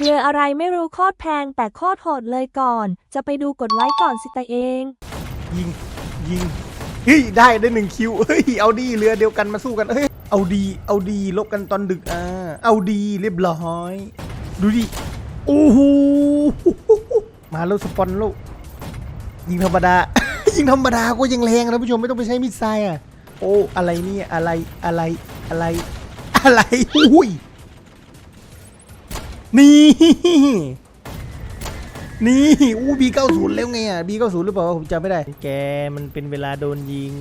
เรืออะไรไม่รู้โคตรแพงแต่โคตรโหดเลยก่อน จะไปดูกดไว้ก่อนสิตาเอง ยิง ยิงเฮ้ยได้ได้หนึ่งคิวเฮ้ยเอาดีเรือเดียวกันมาสู้กันเฮ้ยเอาดี เอาดีลบกันตอนดึกอ่าเอาดีเรียบร้อย ดูดิโอ้โหมาแล้วสปอนล้วยิงธรรมดา ยิงธรรมดาก็ยังแรงนะผู้ชมไม่ต้องไปใช้มิสไซล์อะโอ้อะไรเนี่ยอะไรอะไรอะไรอะไรอุ้ย นี่ นี่อู้บีเก้าศูนย์แล้วไงอะบีเก้าศูนย์หรือเปล่าผมจำไม่ได้ แกมันเป็นเวลาโดนยิง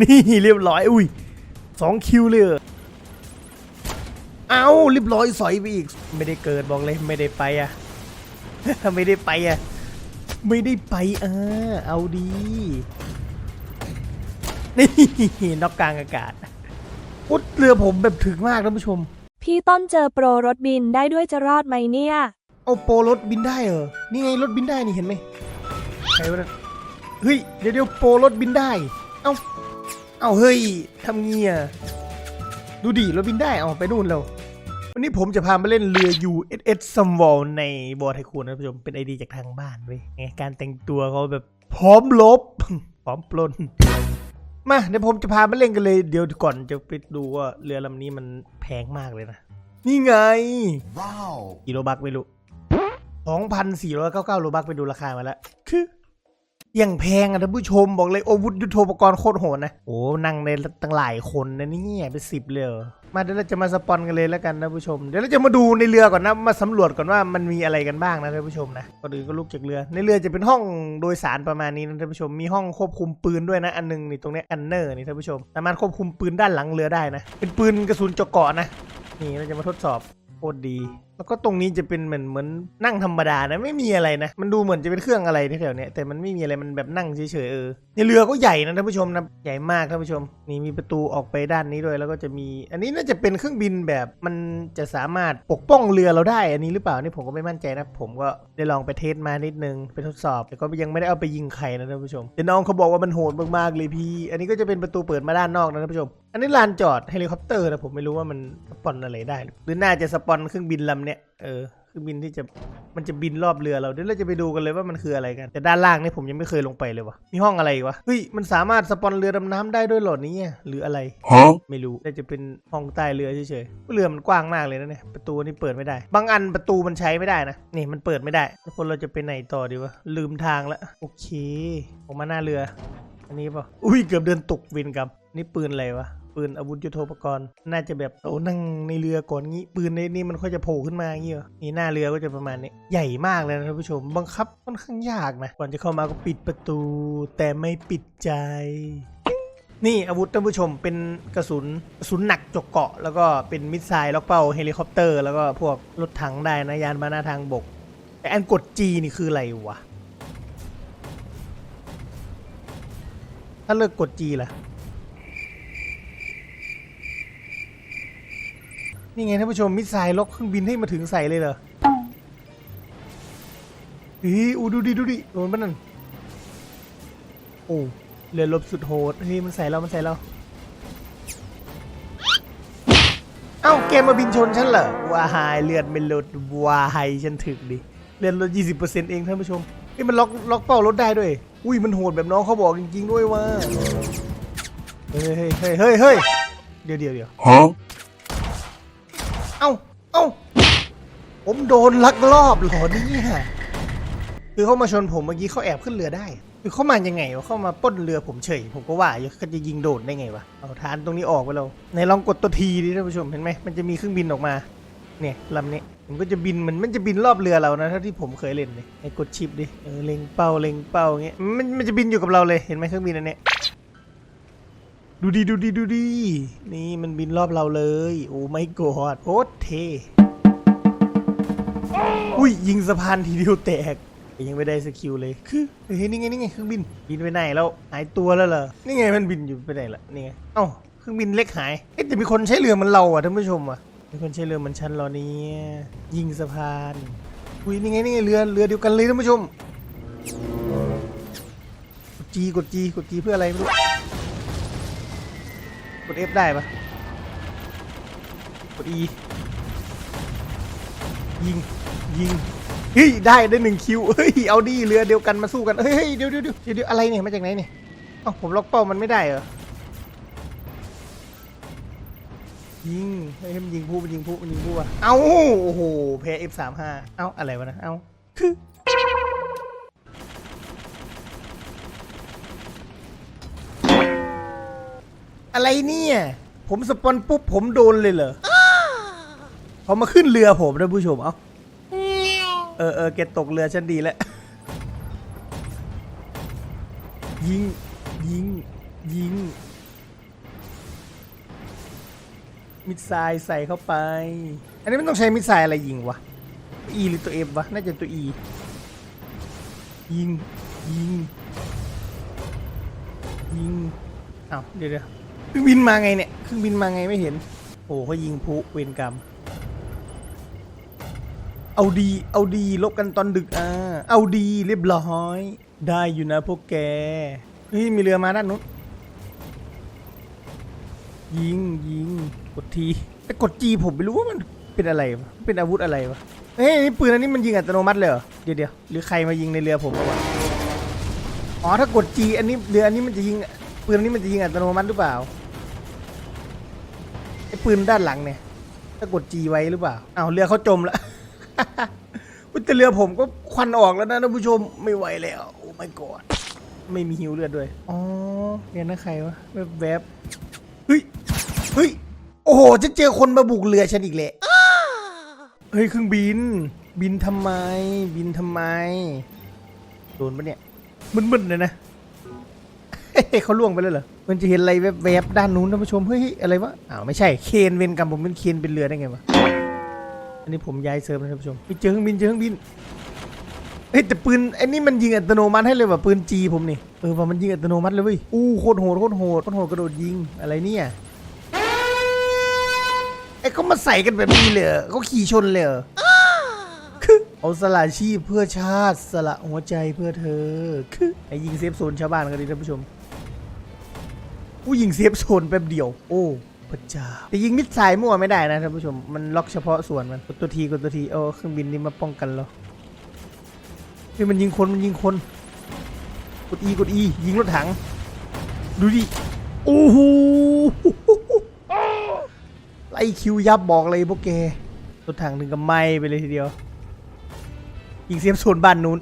นี่เรียบร้อย อุ้ยสองคิวเลยเอาเรียบร้อยสอยไปอีก ไม่ได้เกิดบอกเลยไม่ได้ไปอะ ไม่ได้ไปอะ ไม่ได้ไปอ่าเอาดี นี่นอกกลางอากาศอุดเรือผมแบบถึงมากท่านผู้ชม พี่ต้นเจอโปรรถบินได้ด้วยจะรอดไหมเนี่ย เอาโปรรถบินได้เหรอ นี่ไงรถบินได้นี่เห็นไหมใครวะนั่นเฮ้ย เดี๋ยวเดี๋ยวโปรรถบินได้ เอาเอาเฮ้ยทำเงี้ยดูดิรถบินได้เอาไปนู่นแล้ววันนี้ผมจะพามาเล่นเรือ USS s u m w a l ในบอร์ไทคูนนะท่านผู้ชม เป็นไอดีจากทางบ้านเว้ยไงการแต่งตัวเขาแบบพร้อมลบ พร้อมปล้น มาเดี๋ยวผมจะพามาเล่นกันเลยเดี๋ยวก่อนจะไปดูว่าเรือลำนี้มันแพงมากเลยนะ นี่ไง Wow. กิโลบักไม่รู้สองพันสี่ร้อยเก้าเก้าโลบักไปดูราคามาแล้ว คืออย่างแพงอะท่านผู้ชมบอกเลยโอาวุธยุทโธปกรณ์โคตรโหดนะ โอ้นั่งในตั้งหลายคนนะเนี่ยเป็นสิบเลยเหรอ มาเดี๋ยวเราจะมาสปอนกันเลยแล้วกันนะผู้ชม เดี๋ยวเราจะมาดูในเรือก่อนนะ มาสำรวจก่อนว่ามันมีอะไรกันบ้างนะท่านผู้ชมนะก่อนอื่นก็ลุกจากเรือ ในเรือจะเป็นห้องโดยสารประมาณนี้นะท่านผู้ชม มีห้องควบคุมปืนด้วยนะ อันหนึงนี่ตรงนี้แอนเนอร์นี่ท่านผู้ชม สามารถควบคุมปืนด้านหลังเรือได้นะ เป็นปืนกระสุนเจาะเกาะนะ นี่เราจะมาทดสอบ คตรดี แล้วก็ตรงนี้จะเป็นเหมือนเหมือนนั่งธรรมดานะไม่มีอะไรนะ มันดูเหมือนจะเป็นเครื่องอะไรแถวๆเนี้ยแต่มันไม่มีอะไรมันแบบนั่งเฉยๆเออในเรือก็ใหญ่นะท่านผู้ชมนะใหญ่มากท่านผู้ชม นี่มีประตูออกไปด้านนี้ด้วยแล้วก็จะมี อันนี้น่าจะเป็นเครื่องบินแบบมันจะสามารถปกป้องเรือเราได้ อันนี้หรือเปล่านี่ผมก็ไม่มั่นใจนะ ผมก็ได้ลองไปเทสมานิดนึงไปทดสอบ แต่ก็ยังไม่ได้เอาไปยิงใครนะท่านผู้ชมแต่น้องเขาบอกว่ามันโหดมากๆเลยพี่ อันนี้ก็จะเป็นประตูเปิดมาด้านนอกนะท่านผู้ชม อันนี้ลานจอดเฮลิคอปเตอร์นะผมไม่รู้ว่ามันสปอนอะไรได้ หรือน่าจะสปอนเครื่องบินลำเนี้ยเออเครื่องบินที่จะมันจะบินรอบเรือเราเดี๋ยวเราจะไปดูกันเลยว่ามันคืออะไรกัน แต่ด้านล่างนี่ผมยังไม่เคยลงไปเลยวะมีห้องอะไรอีกวะเฮ้ยมันสามารถสปอนเรือดำน้ำได้ด้วยเหรอเนี่ยหรืออะไร Huh? ไม่รู้น่าจะเป็นห้องใต้เรือเฉยๆเรือมันกว้างมากเลยนะเนี่ยประตูนี่เปิดไม่ได้ บางอันประตูมันใช้ไม่ได้นะนี่มันเปิดไม่ได้แล้วคนเราจะไปไหนต่อดีวะลืมทางละโอเคออกมาหน้าเรือ อันนี้เปล่าอุ้ยเกือบเดินตกเวินกับนี่ปืนอะไรวะ ปืนอาวุธยุทโธปกรณ์ น่าจะแบบโอ้นั่งในเรือก่อนงี้ปืนในนี่มันค่อยจะโผล่ขึ้นมาอย่างเงี้เหรอนี่หน้าเรือก็จะประมาณนี้ใหญ่มากเลยนะท่านผู้ชมบังคับค่อนข้างยากนะก่อนจะเข้ามาก็ปิดประตู แต่ไม่ปิดใจนี่อาวุธท่านผู้ชมเป็นกระสุนกระสุนหนักจกเกาะ แล้วก็เป็นมิสไซล์ล็อกเป้าเฮลิคอปเตอร์ แล้วก็พวกรถถังได้นะยานพาหนะทางบก แต่อันกด G นี่คืออะไรวะ ถ้าเลิกกด G ล่ะ นี่ไงท่านผู้ชมมิสไซล์ล็อกเครื่องบินให้มาถึงใส่เลยเหรอเฮ้ยอูดูดิดูดิโดนปะนั่นโอ้เรือรบสุดโหดเฮ้ยมันใส่เรา มันใส่เรา เอ้าแกมาบินชนฉันเหรอว้ายเลือดไม่ลดว้ายฉันถึกดิเลือดลด20%เองท่านผู้ชมเฮ้ยมันล็อกล็อกเป้ารถได้ด้วย อุ้ยมันโหดแบบน้องเขาบอกจริงๆด้วยว่าเฮ้ยเฮ้ยเฮ้ยเฮ้ยเฮ้ยเดี๋ยวเดี๋ยวเดี๋ยว Huh? เอ้า เอ้า ผมโดนลักลอบเหรอเนี่ยคือเขามาชนผมเมื่อกี้เขาแอบขึ้นเรือได้ คือเขามายังไงวะเข้ามาปล้นเรือผมเฉย ผมก็ว่าอยู่เขาจะยิงโดดได้ไงวะ เอาฐานตรงนี้ออกไปแล้วในลองกดตัวทีดิท่านผู้ชมเห็นไหมมันจะมีเครื่องบินออกมา เนี่ยลำนี้มันก็จะบินมันมันจะบินรอบเรือเรานะเท่าที่ผมเคยเล่นเลยไอ้กดชิปดิ เออเล็งเป้าเล็งเป้าอย่างเงี้ยมันมันจะบินอยู่กับเราเลยเห็นไหมเครื่องบินอันเนี้ย ดูดีดูดีดูดี นี่มันบินรอบเราเลย โอ้ไม่กอดโคตรเท อุ้ยยิงสะพานทีเดียวแตก ยังไม่ได้สกิลเลย คือเฮ้ยนี่ไงนี่ไงเครื่องบิน บินไปไหนแล้วหายตัวแล้วเหรอ นี่ไงมันบินอยู่ไปไหนล่ะนี่ไง เอ้าเครื่องบินเล็กหาย เอ๊ะแต่มีคนใช้เรือเหมันเราอะท่านผู้ชมอะมีคนใช้เรือเหมันฉันเรอเนี่ยยิงสะพาน อุ้ยนี่ไงนี่ไงเรือเรือเดียวกันเลยท่านผู้ชม กดจีกดจีกดจีเพื่ออะไรไม่รู้ ด F ได้ปะกด E ยิง ยิง เฮ้ย ได้ได้หนึ่งคิว เฮ้ย เอาดีเรือเดียวกันมาสู้กัน เฮ้ยเดี๋ยวเดี๋ยวเดี๋ยวเดี๋ยวอะไรเนี่ยมาจากไหนเนี่ยเอ้าผมล็อกเป้ามันไม่ได้เหรอ ยิงเฮ้ยมันยิงผู้มันยิงผู้มันยิงผู้อะเอ้า โอ้โหแพ้ F35 เอ้า อะไรวะนะ เอ้าคือ อะไรเนี่ย ผมสปอนปุ๊บผมโดนเลยเหรอเขามาขึ้นเรือผมนะผู้ชมเอ้าเออเออเกตตกเรือฉันดีแล้ว ยิง ยิง ยิง มิดไซล์ใส่เข้าไป อันนี้ไมันต้องใช้มิดไซล์อะไรยิงวะ E หรือตัว F วะ น่าจะตัว E ยิง ยิง ยิงอ้าวเดี๋ยวเดี๋ยว เครื่องบินมาไงเนี่ยเครื่องบินมาไงไม่เห็น โอ้เขายิงพุเวรกรรม เอาดี เอาดีลบกันตอนดึกอ่าเอาดีเรียบร้อย ได้อยู่นะพวกแกเฮ้ยมีเรือมาด้านนู้นยิงยิงกดทีแต่กดจีผมไม่รู้ว่ามันเป็นอะไรวะเป็นอาวุธอะไรวะเฮ้ยนี่ปืนอันนี้มันยิงอัตโนมัติเลยเหรอเดี๋ยวเดี๋ยวหรือใครมายิงในเรือผมวะอ๋อถ้ากดจีอันนี้เรืออันนี้มันจะยิงปืนอันนี้มันจะยิงอัตโนมัติหรือเปล่า ปืนด้านหลังเนี่ยถ้ากดจีไว้หรือเปล่าเอาเรือเขาจมแล้วอุ๊ยแต่เรือผมก็ควันออกแล้วนะท่านผู้ชมไม่ไหวแล้ว โอ้ my god ไม่มีหิวเลือดด้วย อ๋อเรียนนะใครวะแวบๆเฮ้ยเฮ้ยโอ้โหจะเจอคนมาบุกเรือฉันอีกแหละเฮ้ยเครื่องบิน บินทำไม บินทำไมโดนปะเนี่ยมึนๆเลยนะ เขาล่วงไปเลยเหรอ มันจะเห็นอะไรแวบๆด้านนู้นท่านผู้ชม เฮ้ย อะไรวะ อ้าวไม่ใช่ เคนเวนกรรมผมเป็นเคนเป็นเรือได้ไงวะ อันนี้ผมย้ายเซิร์ฟนะท่านผู้ชมไปเจอเครื่องบินเจอเครื่องบิน เฮ้ยแต่ปืนไอ้นี่มันยิงอัตโนมัติให้เลยว่ะปืนจีผมนี่ เออว่ามันยิงอัตโนมัติเลยเว้ย อู้โคตรโหดโคตรโหดโคตรโหดกระโดดยิงอะไรเนี่ยไอ้เขามาใส่กันแบบนี้เลยเหรอเขาขี่ชนเลยเอคือเอาสละชีพเพื่อชาติสละหัวใจเพื่อเธอคือไอ้ยิงเซฟโซนชาวบ้านกันดีท่านผู้ชม ผู้ยิงเซฟโซนแป๊บเดียว โอ้พระเจ้าแต่ยิงมิดไซล์มั่วไม่ได้นะท่านผู้ชม มันล็อกเฉพาะส่วนมันกดตัวทีกดตัวทีโอ้เครื่องบินนี่มาป้องกันเรานี่มันยิงคนมันยิงคน กด E กด E ยิงรถถัง ดูดิ โอ้โหไล่คิวยับบอกเลยพวกแกรถถังถึงกับไหม้ไปเลยทีเดียว ยิงเซฟโซนบ้านนู้น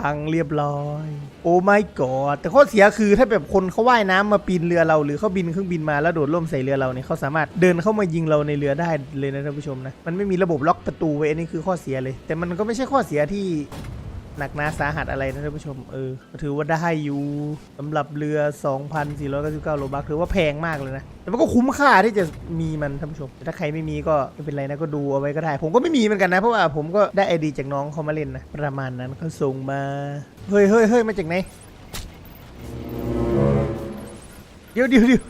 พังเรียบร้อย โอ้ไม่กอดแต่ข้อเสียคือถ้าแบบคนเขาว่ายน้ำมาปีนเรือเรา หรือเขาบินเครื่องบินมาแล้วโดดร่มใส่เรือเราเนี่ยเขาสามารถเดินเข้ามายิงเราในเรือได้เลยนะท่านผู้ชมนะมันไม่มีระบบล็อกประตูไว้อันนี้คือข้อเสียเลย แต่มันก็ไม่ใช่ข้อเสียที่ หนักหนาสาหัสอะไรนะท่านผู้ชมเออถือว่าได้อยู่สำหรับเรือ 2,499 โลบักถือว่าแพงมากเลยนะ แต่มันก็คุ้มค่าที่จะมีมันท่านผู้ชม ถ้าใครไม่มีก็ไม่เป็นไรนะก็ดูเอาไว้ก็ได้ ผมก็ไม่มีเหมือนกันนะ เพราะว่าผมก็ได้ไอดีจากน้องเขามาเล่นนะ ประมาณนั้นเขาส่งมา เฮ้ยเฮ้ยเฮ้ยมาจากไหนเดี๋ยวเดี๋ยวเดี๋ยว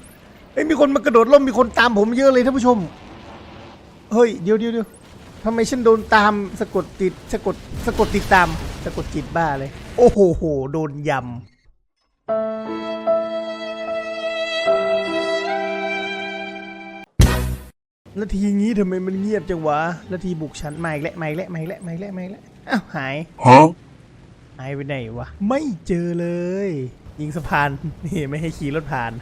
เฮ้ยมีคนมากระโดดร่มมีคนตามผมเยอะเลยท่านผู้ชม เฮ้ยเดี๋ยวเดี๋ยวเดี๋ยว ทำไมฉันโดนตามสะกดติดสะกดสะกดติดตามสะกดจิตบ้าเลย โอ้โหโหโดนยำนาทีงี้ทำไมมันเงียบจังวะนาทีบุกฉันมาอีกแล้วมาอีกแล้วมาอีกแล้วมาอีกแล้วมาอีกแล้วอ้าวหาย Huh? หายไปไหนวะ ไม่เจอเลย ยิงสะพานนี่ไม่ให้ขี่รถผ่าน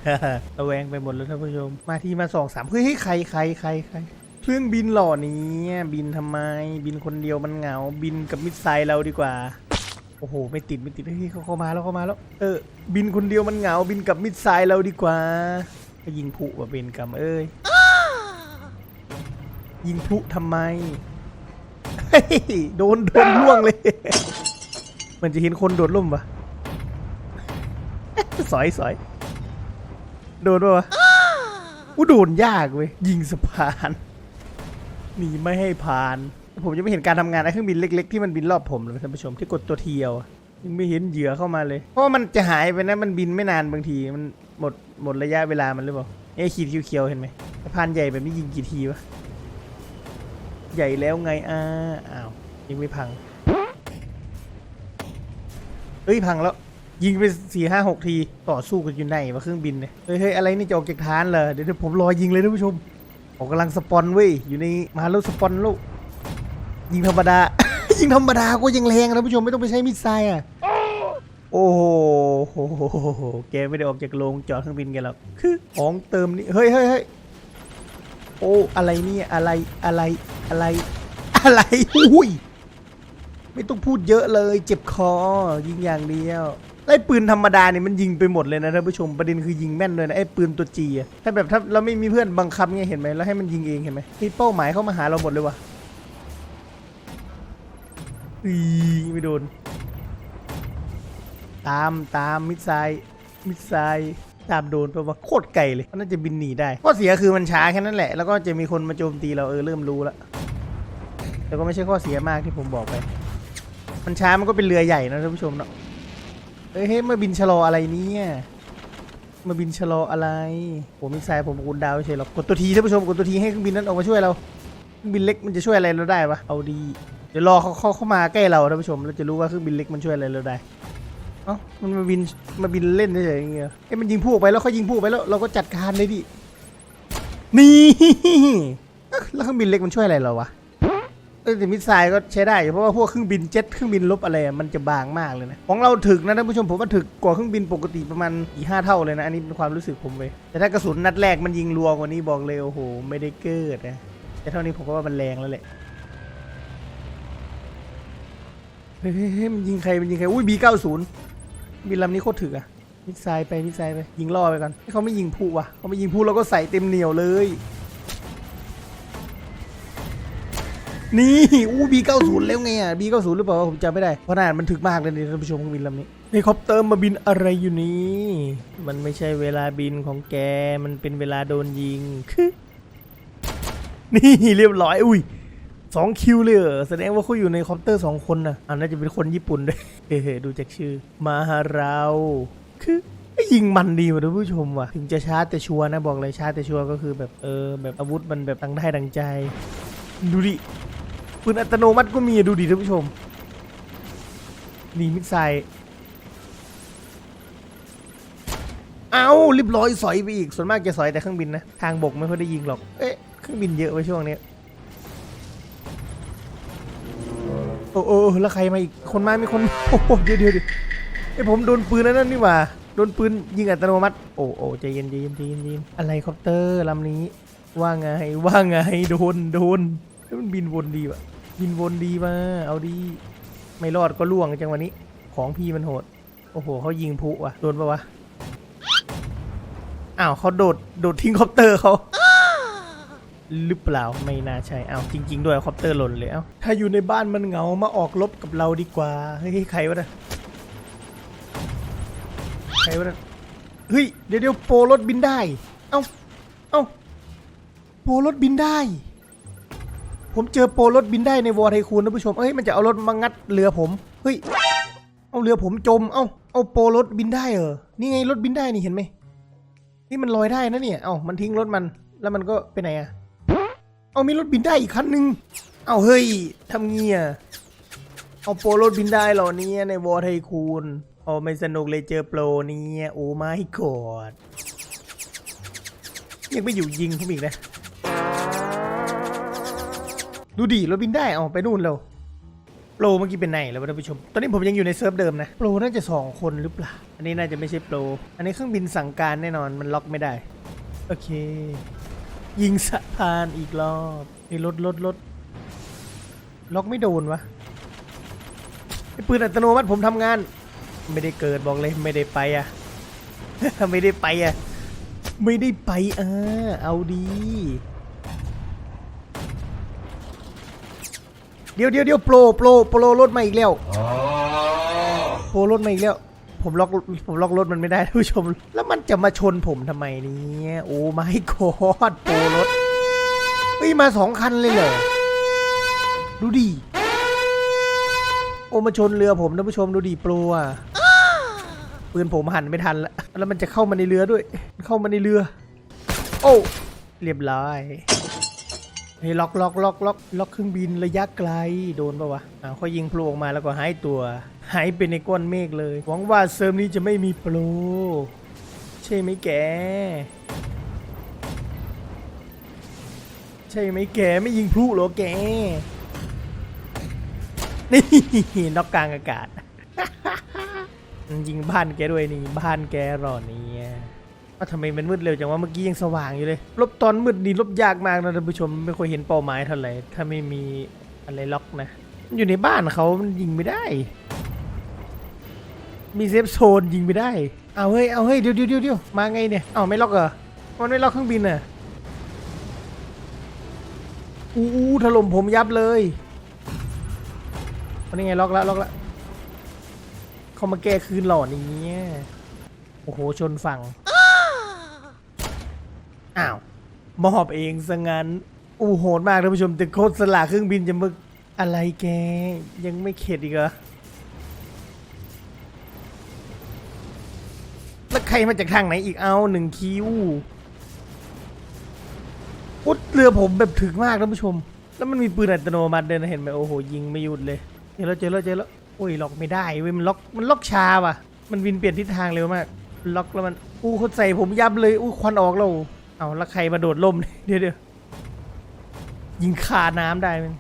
ระแวงไปหมดแล้วท่านผู้ชม มาที่มาสองสามเฮ้ยเฮ้ยใครใครใครใครเค รื่องบินหล่อนี้บินทำไมบินคนเดียวมันเหงา บินกับมิสไซล์เราดีกว่า โอ้โห ไม่ติดไม่ติดเฮ้ยเขาเข้ามาแล้วเข้ามาแล้ว เออ บินคนเดียวมันเหงา บินกับมิสไซล์เราดีกว่ายิงผุว่าเป็นกรรมเอ้ยยิงพลุทำไมเฮ้ยโดนโดนล่วงเลย มันจะเห็นคนโดดร่มปะสอยสอย โดนปะวะอู้โดนยากเว้ย ยิงสะพาน หนีไม่ให้ผ่าน ผมยังไม่เห็นการทำงานไอ้เครื่องบินเล็ก ๆ ที่มันบินรอบผมเลยท่านผู้ชมที่กดตัวเทียวยังไม่เห็นเหยื่อเข้ามาเลย เพราะมันจะหายไปนะมันบินไม่นานบางทีมันหมดหมดระยะเวลามันหรือเปล่าไอ้ขีดเขียวๆเห็นไหมสะพานใหญ่แบบนี้ยิงกี่ทีวะใหญ่แล้วไงอ้าอ้าวยิงไม่พังเฮ้ยพังแล้วยิงไปสี่ห้าหกทีต่อสู้กันอยู่ไหนวะเครื่องบินเนี่ยเฮ้ยอะไรนี่จะออกจากฐานเหรอเดี๋ยเดี๋ยวผมรอยิงเลยท่านผู้ชม ผมกำลังสปอนเว้ยอยู่ในมาแล้วสปอนลูกยิงธรรมดา ยิงธรรมดาก็ยังแรงนะผู้ชมไม่ต้องไปใช้มิสไซล์อะโอ้โหโหโหโหโหแกไม่ได้ออกจากโรงจอดเครื่องบินแกันหรอกคือของเติมนี่เฮ้ยเฮ้ยเฮ้ยโอ้อะไรเนี่ยอะไรอะไรอะไร อะไรอุ้ยไม่ต้องพูดเยอะเลย เจ็บคอ ยิงอย่างเดียว ไอ้ปืนธรรมดาเนี่ยมันยิงไปหมดเลยนะท่านผู้ชมประเด็นคือยิงแม่นเลยนะไอ้ปืนตัวจีอะถ้าแบบถ้าเราไม่มีเพื่อนบังคับเงี้ยเห็นไหมแล้วให้มันยิงเองเห็นไหมมีเป้าหมายเข้ามาหาเราหมดเลยวะอีไม่โดน ตามตามมิดไซมิดไซตามโดนไปว่าโคตรไกลเลยมันน่าจะบินหนีได้ข้อเสียคือมันช้าแค่นั้นแหละ แล้วก็จะมีคนมาโจมตีเราเออเริ่มรู้แล้วแต่ก็ไม่ใช่ข้อเสียมากที่ผมบอกไป มันช้ามันก็เป็นเรือใหญ่นะท่านผู้ชมเนาะ เอ้ยเฮ้ยมาบินชะลออะไรเนี่ยมาบินชะลออะไรผมมิดไซล์ผมกุนดาวไม่ใช่หรอกกดตัวทีท่านผู้ชมกดตัวทีให้เครื่องบินนั้นออกมาช่วยเราเครื่องบินเล็กมันจะช่วยอะไรเราได้ปะเอาดีเดี๋ยวรอเขาเขาเข้ามาใกล้เราท่านผู้ชมเราจะรู้ว่าเครื่องบินเล็กมันช่วยอะไรเราได้เอ้ามันมาบินมาบินเล่นเฉยๆอย่างเงี้ยเอ้ยมันยิงผู้ออกไปแล้วเขายิงผู้ออกไปแล้วเราก็จัดการเลยดินี่แล้วเครื่องบินเล็กมันช่วยอะไรเราวะ แต่มิสไซล์ก็ใช้ได้เพราะว่าพวกเครื่องบินเจ็ตเครื่องบินลบอะไรมันจะบางมากเลยนะของเราถึกนะท่านผู้ชมผมว่าถึกกว่าเครื่องบินปกติประมาณอีห้าเท่าเลยนะอันนี้เป็นความรู้สึกผมเว้ยแต่ถ้ากระสุนนัดแรกมันยิงรัวกว่านี้บอกเลยโอ้โหไม่ได้เกิดนะแต่เท่านี้ผมก็ว่ามันแรงแล้วแหละเฮ้ยมันยิงใครมันยิงใครอุ้ยบีเก้าศูนย์บินลำนี้โคตรถึกอะมิดไซล์ไปมิดไซล์ไปยิงล่อไปก่อนให้เขาไม่ยิงผู้วะเขาไม่ยิงผู้เราก็ใส่เต็มเหนียวเลย นี่อู้บีเก้าศูนย์แล้วไงอะบีเก้าศูนย์หรือเปล่าผมจำไม่ได้เพราะนานมันถึกมากเลยนี่ท่านผู้ชมเครื่องบินลำนี้เฮลิคอปเตอร์มาบินอะไรอยู่นี้มันไม่ใช่เวลาบินของแกมันเป็นเวลาโดนยิงนี่เรียบร้อยอุ้ยสองคิวเลยเหรอแสดงว่าเขาอยู่ในคอปเตอร์สองคนนะอ่าน่าจะเป็นคนญี่ปุ่นด้วยเฮ้ดูจากชื่อ มาหาเราคือยิงมันดีว่ะท่านผู้ชมว่ะ ถึงจะช้าแต่ชัวร์นะบอกเลยช้าแต่ชัวร์ก็คือแบบเออแบบอาวุธมันแบบตั้งได้ดังใจ ดูดิ ปืนอัตโนมัติก็มีอะดูดิท่านผู้ชม นี่มิกไซล์เอาเรียบร้อยสอยไปอีก ส่วนมากจะสอยแต่เครื่องบินนะ ทางบกไม่ค่อยได้ยิงหรอก เอ๊ะ เครื่องบินเยอะไว้ช่วงนี้ โอ้โอ้แล้วใครมาอีก คนมา มีคน โอ้โหเดี๋ยวเดี๋ยวเดียวไอผมโดนปืนแล้วนั่นนี่หว่า โดนปืนยิงอัตโนมัติ โอ้โอ้ใจเย็นใจเย็นใจเย็นใจเย็นอะไรคอปเตอร์ลำนี้ ว่าไง ว่าไง โดน โดน เฮ้ยมันบินวนดีว่ะบินวนดีมาเอาดี ไม่รอดก็ล่วงจังวันนี้ ของพี่มันโหด โอ้โหเขายิงพุว่ะโดนปะวะ อ้าวเขาโดดโดดทิ้งคอปเตอร์เขาหรือเปล่าไม่น่าใช่เอาจริง ๆ ด้วยคอปเตอร์หล่นเลยเอาถ้าอยู่ในบ้านมันเหงามาออกรบกับเราดีกว่าเฮ้ยใครวะนะใครวะนะเฮ้ยเดี๋ยวเดี๋ยวโปรรถบินได้ เอ้าเอ้าโปรรถบินได้ ผมเจอโปรรถบินได้ในวอร์ไทคูนนะผู้ชม เอ้ยมันจะเอารถมางัดเรือผม เฮ้ย เอาเรือผมจม เอ้าเอาโปรรถบินได้เหรอนี่ไงรถบินได้นี่เห็นไหมนี่มันลอยได้นะเนี่ย เอามันทิ้งรถมัน แล้วมันก็ไปไหนอะเอามีรถบินได้อีกคันหนึ่งเอาเฮ้ยทำเงี้ยเอาโปรรถบินได้เหรอเนี่ยในวอร์ไทคูนโอ้ไม่สนุกเลยเจอโปรเนี่ยโอ้ไม่กอดยังไม่อยู่ยิงผมอีกนะ ดูดิรถบินได้เอาไปนู่นแล้วโปรเมื่อกี้เป็นไหนแล้วท่านผู้ชม ตอนนี้ผมยังอยู่ในเซิร์ฟเดิมนะ โปรน่าจะสองคนหรือเปล่า อันนี้น่าจะไม่ใช่โปร อันนี้เครื่องบินสั่งการแน่นอนมันล็อกไม่ได้ โอเค ยิงสะพานอีกรอบไอ้รถรถรถล็อกไม่โดนวะไอ้ปืนอัตโนมัติผมทำงาน ไม่ได้เกิดบอกเลยไม่ได้ไปอะไม่ได้ไปอะไม่ได้ไปอ่าเอาดี เดี๋ยวเดี๋ยวเดี๋ยวโปรโปรโปรรถมาอีกแล้วโปรรถมาอีกแล้ว ผมล็อกผมล็อกรถมันไม่ได้ท่านผู้ชม แล้วมันจะมาชนผมทำไมเนี่ยโอ้ไม่กอดโปรรถเฮ้ยมาสองคันเลยเหรอดูดิโอ้มาชนเรือผมท่านผู้ชมดูดิโปรอะปืนผมหันไม่ทันละแล้วมันจะเข้ามาในเรือด้วยมันเข้ามาในเรือ โอ้เรียบร้อย เฮ้ยล็อกล็อกล็อกล็อกล็อกเครื่องบินระยะไกลโดนปะวะอ่าเขายิงพลูออกมาแล้วก็หายตัว หายไปในก้อนเมฆเลย หวังว่าเซิร์ฟนี้จะไม่มีโปรใช่ไหมแก ใช่ไหมแกไม่ยิงพลุหรอแก นี่นอกกลางอากาศ ยิงบ้านแกด้วยนี่บ้านแกหรอเนี่ย ว่าทำไมมันมืดเร็วจังว่าเมื่อกี้ยังสว่างอยู่เลย ลบตอนมืดนี่ลบยากมากนะท่านผู้ชมไม่ค่อยเห็นเป้าหมายเท่าไหร่ถ้าไม่มีอะไรล็อกนะมันอยู่ในบ้านเขามันยิงไม่ได้ มีเซฟโซนยิงไม่ได้ เอาเฮ้ยเอาเฮ้ยเดี๋ยวเดี๋ยวเดี๋ยวเดี๋ยวมาไงเนี่ยเอาไม่ล็อกเหรอมันไม่ล็อกเครื่องบินน่ะอู้อู้ถล่มผมยับเลยวันนี้ไงล็อกแล้วล็อกแล้วเขามาแก้คืนหล่อนี้โอ้โหชนฝั่ง อ้าว มอบเองซะงั้น อู้โหดมากท่านผู้ชมแต่โคตรสละเครื่องบินจะมึกอะไรแก ยังไม่เข็ดอีกเหรอ แล้วใครมาจากทางไหนอีกเอาหนึ่งคิวอุดเรือผมแบบถึกมากท่านผู้ชม แล้วมันมีปืนอัตโนมัติเดินเห็นไหมโอ้โห ยิงไม่หยุดเลยเจอแล้วเจอแล้วเจอแล้วโอ้ยล็อกไม่ได้เว้ยมันล็อกมันล็อกชาว่ะ มันวินเปลี่ยนทิศทางเร็วมาก ล็อกแล้วมันอู้เขาใส่ผมยับเลยอู้ควันออกแล้ว เอาแล้วใครมาโดดล่ม เดี๋ยวเดี๋ยวยิงคาน้ำได้มั้ย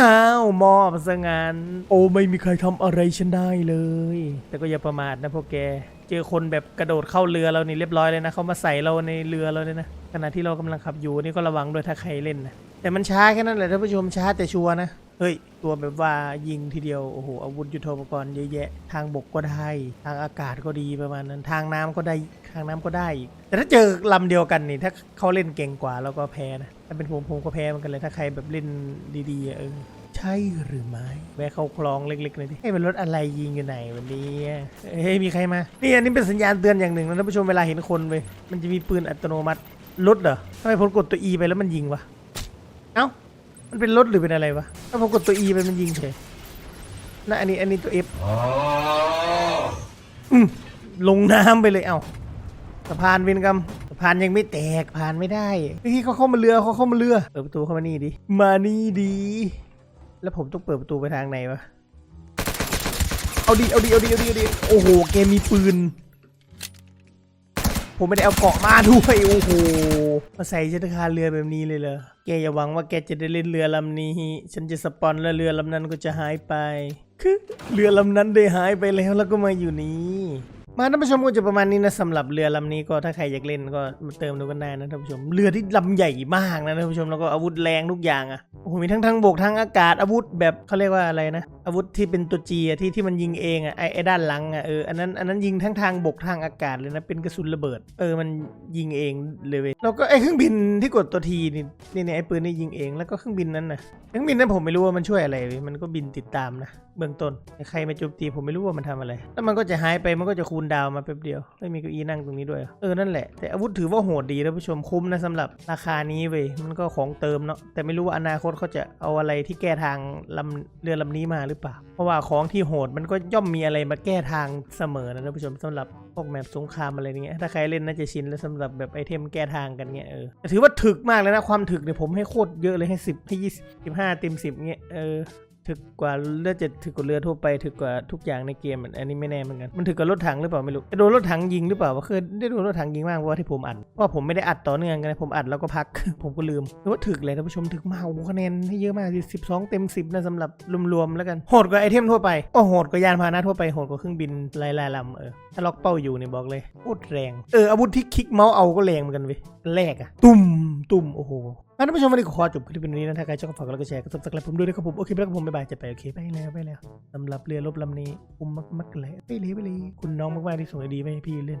อ้าวมอบซะงาน โอ้ไม่มีใครทำอะไรฉันได้เลย แต่ก็อย่าประมาทนะพวกแก เจอคนแบบกระโดดเข้าเรือเรานี่เรียบร้อยเลยนะเขามาใส่เราในเรือเราเลยนะขณะที่เรากำลังขับอยู่นี่ก็ระวังด้วยถ้าใครเล่นนะแต่มันช้าแค่นั้นแหละท่านผู้ชมช้าแต่ชัวร์นะเฮ้ย ตัวแบบว่ายิงทีเดียว โอ้โหอาวุธยุทโธปกรณ์เยอะแยะ ทางบกก็ได้ ทางอากาศก็ดีประมาณนั้น ทางน้ำก็ได้ ทางน้ำก็ได้อีก แต่ถ้าเจอลำเดียวกันนี่ถ้าเขาเล่นเก่งกว่าเราก็แพ้นะถ้าเป็นผมผมก็แพ้เหมือนกันเลยถ้าใครแบบเล่นดีๆอะเออใช่หรือไม่แวะเข้าคลองเล็กๆหน่อยดิให้เป็นรถอะไรยิงอยู่ไหนวันนี้เฮ้ยมีใครมานี่อันนี้เป็นสัญญาณเตือนอย่างหนึ่งนะท่านผู้ชมเวลาเห็นคนเว้ยมันจะมีปืนอัตโนมัติรถเหรอทำไมผมกดตัว E ไปแล้วมันยิงวะเอ้ามันเป็นรถหรือเป็นอะไรวะถ้าผมกดตัว E ไปมันยิงเฉยน่ะอันนี้อันนี้ตัว F อืมลงน้ำไปเลยเอ้า สะพานเวนกรรมสะพานยังไม่แตกผ่านไม่ได้เฮ้ยเขาเข้ามาเรือเขาเข้ามาเรือเปิดประตูเข้ามานี่ดิมานี่ดีแล้วผมต้องเปิดประตูไปทางไหนวะเอาดิเอาดิเอาดิเอาดิเอาดิโอ้โหแกมีปืน ผมไม่ได้เอาเกาะมาด้วยโอ้โหมาใส่ชัตคาเรือแบบนี้เลยเหรอแกอย่าหวังว่าแกจะได้เล่นเรือลำนี้ ฉันจะสปอนแล้วเรือลำนั้นก็จะหายไปคือเรือลำนั้นได้หายไปแล้วแล้วก็มาอยู่นี้ มาท่านผู้ชมก็จะประมาณนี้นะสำหรับเรือลำนี้ก็ถ้าใครอยากเล่นก็มาเติมดูกันได้นะท่านผู้ชมเรือที่ลำใหญ่มากนะท่านผู้ชมแล้วก็อาวุธแรงทุกอย่างอะโอ้โหมีทั้งทางบกทางอากาศอาวุธแบบเขาเรียกว่าอะไรนะ อาวุธที่เป็นตัวจีที่ที่มันยิงเองอะไอ้ไอด้านหลังอะเอออันนั้นอันนั้นยิงทั้งทางบกทางอากาศเลยนะเป็นกระสุนระเบิด เออมันยิงเองเลยเว้ยแล้วก็ไอ้เครื่องบินที่กดตัวทีนี่นี่ไอ้ปืนนี่ยิงเองแล้วก็เครื่องบินนั้นน่ะเครื่องบินนั้นผมไม่รู้ว่ามันช่วยอะไรมันก็บินติดตามนะเบื้องต้นใครมาโจมตีผมไม่รู้ว่ามันทำอะไร แล้วมันก็จะหายไปมันก็จะคูลดาวมาแป๊บเดียวไม่มีเก้าอี้นั่งตรงนี้ด้วยเออนั่นแหละแต่อาวุธถือว่าโหดดีท่านผู้ชมคุ้มนะสำหรับราคานี้เว้ยมันก็ของเติมเนาะแต่ไม่รู้ว่าอนาคตเขาจะเอาอะไรที่แก้ทางลำเรือลำนี้มาหรือเปล่า เพราะว่าของที่โหดมันก็ย่อมมีอะไรมาแก้ทางเสมอนะท่านผู้ชมสำหรับพวกแมปสงครามอะไรเงี้ยถ้าใครเล่นน่าจะชินแล้วสำหรับแบบไอเทมแก้ทางกันเงี้ยเออถือว่าถึกมากเลยนะความถึกเนี่ยผมให้โคตรเยอะเลยให้สิบให้ยี่สิบห้าเต็มสิบเงี้ยเออ ถึกกว่าเลือจะถึกกว่าเรือทั่วไปถึกกว่าทุกอย่างในเกมอันนี้ไม่แน่เหมือนกันมันถึกกว่ารถถังหรือเปล่าไม่รู้โดนรถถังยิงหรือเปล่าวะเคยได้โดนรถถังยิงมากเพราะว่าที่ผมอัดเพราะผมไม่ได้อัดต่อเนื่องกันผมอัดแล้วก็พัก ผมก็ลืมแต่ว่าถึกเลยท่านผู้ชมถึกมากโอ้โหคะแนนให้เยอะมากสิบสองเต็มสิบนะสำหรับรวมๆแล้วกันโหดกว่าไอเทมทั่วไปก็โหดกว่ายานพาหนะทั่วไปโหดกว่าเครื่องบินหลายๆลำเออถ้าล็อกเป้าอยู่เนี่ยบอกเลยโคตรแรงเอออาวุธที่คลิกเมาส์เอาก็แรงเหมือนกันเว้ยแรกอะตุ่มตุ่มโอ้โหท่านผู้ชมวันนี้ขอจบคลิปนวันนี้นะถ้าใครชอบก็ฝากกดไลค์กดแชร์กดซับสไครป์ผมด้วยนะครับผมโอเคไปแล้วครับผมบ๊ายบายจะไปโอเคไปแล้วไปแล้วสำหรับเรือรบลำนี้อุ้มมากๆเลยไปเลยไปเลยคุณน้องมากๆที่ส่งไอดีไปให้พี่เล่น